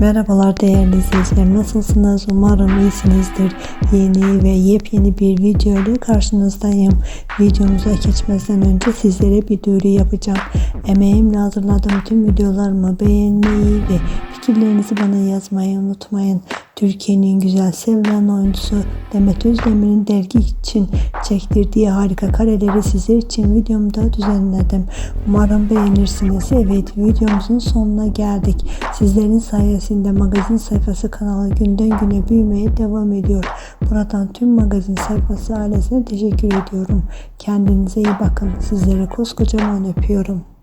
Merhabalar değerli izleyiciler. Nasılsınız? Umarım iyisinizdir. Yeni ve yepyeni bir video ile karşınızdayım. Videomuza geçmeden önce sizlere bir duyuru yapacağım. Emeğimle hazırladığım tüm videolarımı beğenmeyi ve fikirlerinizi bana yazmayı unutmayın Türkiye'nin güzel sevilen oyuncusu Demet Özdemir'in dergi için çektirdiği harika kareleri sizler için videomda düzenledim. Umarım beğenirsiniz. Evet videomuzun sonuna geldik. Sizlerin sayesinde magazin sayfası kanalı günden güne büyümeye devam ediyor. Buradan tüm magazin sayfası ailesine teşekkür ediyorum. Kendinize iyi bakın. Sizlere koskocaman öpüyorum.